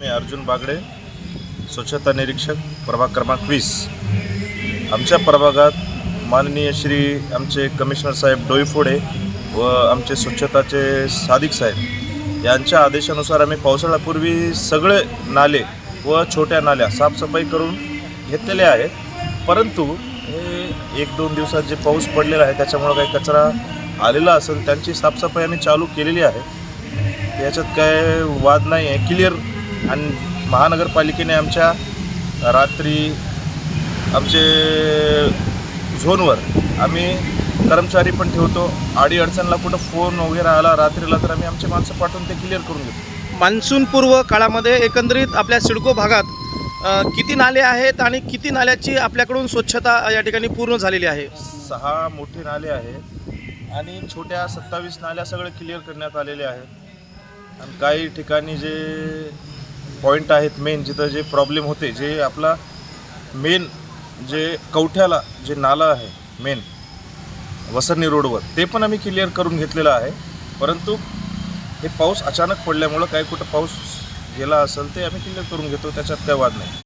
मी अर्जुन बागडे स्वच्छता निरीक्षक प्रभाग क्रमांक वीस. आमच्या प्रभागात माननीय श्री आमचे कमिशनर साहेब डोईफोडे व आमचे स्वच्छताचे सादिक साहेब यांच्या आदेशानुसार आम्ही पावसाळ्यापूर्वी सगळे नाले व छोट्या नाल्या साफसफाई करून घेतलेले आहेत. परंतु हे एक दोन दिवसात जे पाऊस पडलेला आहे त्याच्यामुळं काही कचरा आलेला असेल त्यांची साफसफाई आम्ही चालू केलेली आहे. याच्यात काय वाद नाही आहे क्लिअर आणि महानगरपालिकेने आमच्या रात्री आमचे झोनवर आम्ही कर्मचारी पण ठेवतो. आडी अडचणला कुठं फोन वगैरे आला रात्रीला तर आम्ही आमचे माणसं पाठवून ते क्लिअर करून घेतो मान्सून पूर्व काळामध्ये एकंदरीत आपल्या सिडको भागात किती नाले आहेत आणि किती नाल्याची आपल्याकडून स्वच्छता या ठिकाणी पूर्ण झालेली आहे? सहा मोठे नाले आहेत आणि छोट्या सत्तावीस नाल्या सगळे क्लिअर करण्यात आलेले आहेत. आणि काही ठिकाणी जे पॉईंट आहेत मेन जिथं जे प्रॉब्लेम होते जे आपला मेन जे कवठ्याला जे नाला आहे मेन वसरणी रोडवर ते पण आम्ही क्लिअर करून घेतलेलं आहे. परंतु हे पाऊस अचानक पडल्यामुळं काही कुठं पाऊस गेला असेल ते आम्ही क्लिअर करून घेतो त्याच्यात काय वाद नाही.